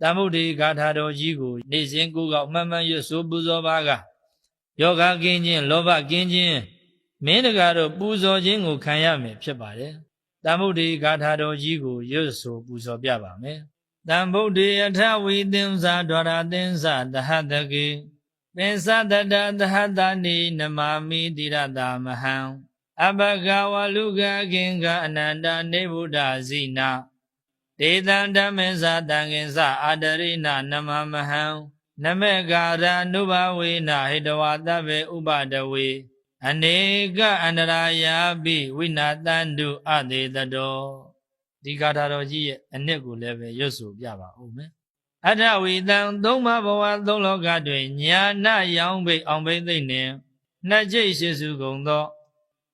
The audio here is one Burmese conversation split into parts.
သမုဒ္ဒေဂါထာတော်ကြီးကိုနေ့စဉ်ကိုယ်ကောက်မှန်မှန်ရွတ်ဆိုပူဇော်ပါကယောဂကင်းခြင်းလောဘကင်းခြင်းမင်းတကာတို့ပူဇော်ခြင်းကိုခံရမယ်ဖြစ်ပါတယ်သမုဒ္ဒေဂါထာတော်ကြီးကိုရွတ်ဆိုပူဇော်ပြပါမယ်တံဗုဒ္ဓေအထဝီသင်္ဇာဒွါရသင်္ဇာတဟတကေပင်စတတသဟတနိနမမိတိရတာမဟံအဘဂဝလူကခင်ကအနန္တနေဗုဒ္ဓဇိနာ ဒေသံဓမ္မေဇာတံခင်စအာတရိနနမမဟံနမေကာရနုဘဝေနဟိတဝါတဗေဥပဒဝေအနေကအန္တရာယာပိဝိနာတန္တုအသေးတတောဒီဂါထာတော်ကြီးရဲ့အနှစ်ကိုလည်းပဲရွတ်ဆိုပြပါဦးမယ်အထဝီတံသုံးမဘဝသုံးလောကတွင်ညာနာယောင်ဘိတ်အောင်ဘိတ်သိမ့်နှင့်နှစ်ကျိတ်ရှိစုကုန်သော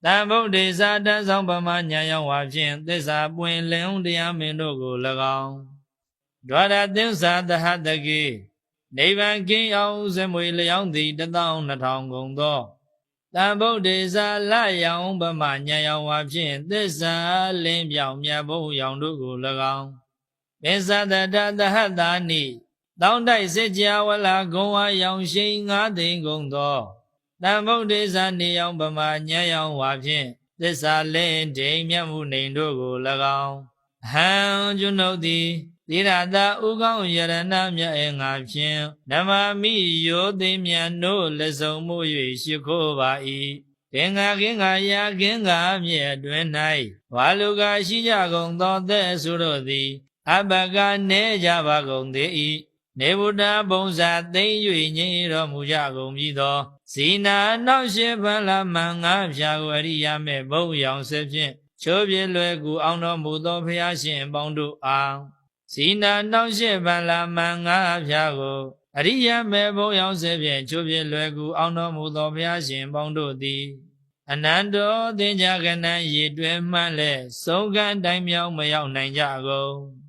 တံဗုဒ္ဓေသာတန်ဆောင်ပမာညာရောက်ဝါဖြင့်သစ္စာပွင့်လင်းတရားမင်းတို့ကို၎င်းဒွါရသစ္စာသဟတကေနိဗ္ဗာန်ကင်းအောင်ဇမွေလျောင်းသည်12000ကုန်သောတံဗုဒ္ဓေသာလယောင်ပမာညာရောက်ဝါဖြင့်သစ္စာလင်းပြောင်မြတ်ဘုံရောင်တို့ကို၎င်းမေဇတတသဟတာနိတောင်းတိုက်စစ်ကြဝလာဂုံဝါရောင်ရှိန်ငါးသိန်းကုန်သော တံဗုဒ္ဓေသာနေယောင်ပမာညံယောင်ဝါဖြင့်သစ္စာလင်းဒိမ်မြတ်မှုနေတို့ကို၎င်းဟံကျွနုတ်သည်သီရတာဥကောင်းယရဏမြတ်အငါဖြင့်နမမိယောသိမြတ်တို့လက်ဆုံးမှု၍ရှိခိုးပါ၏ကင်္ဂါကင်္ဂါယာကင်္ဂါမြဲအတွင်၌ဝါလူကရှိကြကုန်သောတဲ့ဆိုတို့သည်အဘကနေကြပါကုန်သေး၏ နေဗုဒ္ဓဘုံစာသိမ့်၍ညင်တော်မူကြကုန်ပြီသောဇီနာနောက်ရှိဗလာမန်ငါဖြာကိုအရိယာမဲ့ဘုံရောင်ဆက်ဖြင့်ချိုးပြလွယ်ကူအောင်တော်မူသောဖရာရှင်အပေါင်းတို့အားဇီနာနောက်ရှိဗလာမန်ငါဖြာကိုအရိယာမဲ့ဘုံရောင်ဆက်ဖြင့်ချိုးပြလွယ်ကူအောင်တော်မူသောဖရာရှင်အပေါင်းတို့သည်အနန္တောသင်္ကြကနံရေတွင်မှန်းလဲဆုံးကံတိုင်းမြောက်မရောက်နိုင်ကြကုန်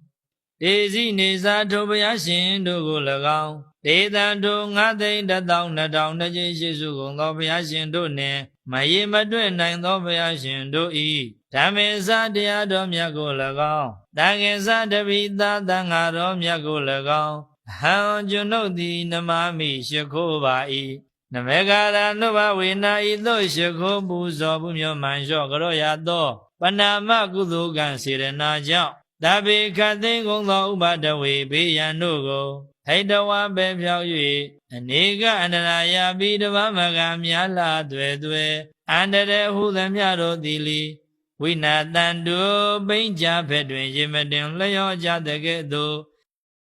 ဒေစီနေစာထိုဘုရားရှင်တို့ကို၎င်းဒေသံတို့ငါသိန်းတစ်သောနှစ်ထောင်တစ်ကျရှိစုကုန်သောဘုရားရှင်တို့နှင့်မရေမတွက်နိုင်သောဘုရားရှင်တို့၏ဓမ္မေစာတရားတော်မြတ်ကို၎င်းတန်ခင်စာတပိသာတန်ဃာတော်မြတ်ကို၎င်းဟံကျွန်ုပ်သည်နမမိရှိခိုးပါ၏နမေကာရနုဘဝေနာဤသို့ရှိခိုးပူဇော်မှုမျိုးမှန်လျှော့ကြောရသောပဏာမကုသိုလ်ကံစေရနာကြောင့် တပိခတ်သိင်ကုန်သောဥပဒဝေဘေးရန်တို့ကိုဟိတဝါပဲဖြောက်၍အနေကအန္တရာယာပိတဝမကမြာလာသွဲသွဲအန္တရေဟုသမျှတို့သည်လီဝိနာတန်တုပိဉ္ကြဖက်တွင်ရေမတင်လျောကြတဲ့ကဲ့သို့